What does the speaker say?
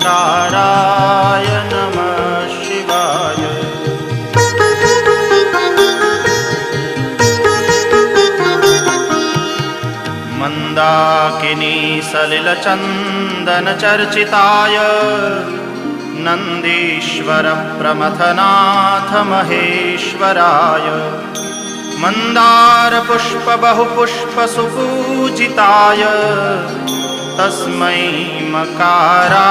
नकाराय नमः शिवाय मन्दाकिनी सलिलचन्दनचर्चिताय नन्दीश्वरप्रमथनाथ महेश्वराय मन्दारपुष्पबहुपुष्पसुपूजिताय तस्मै मकारा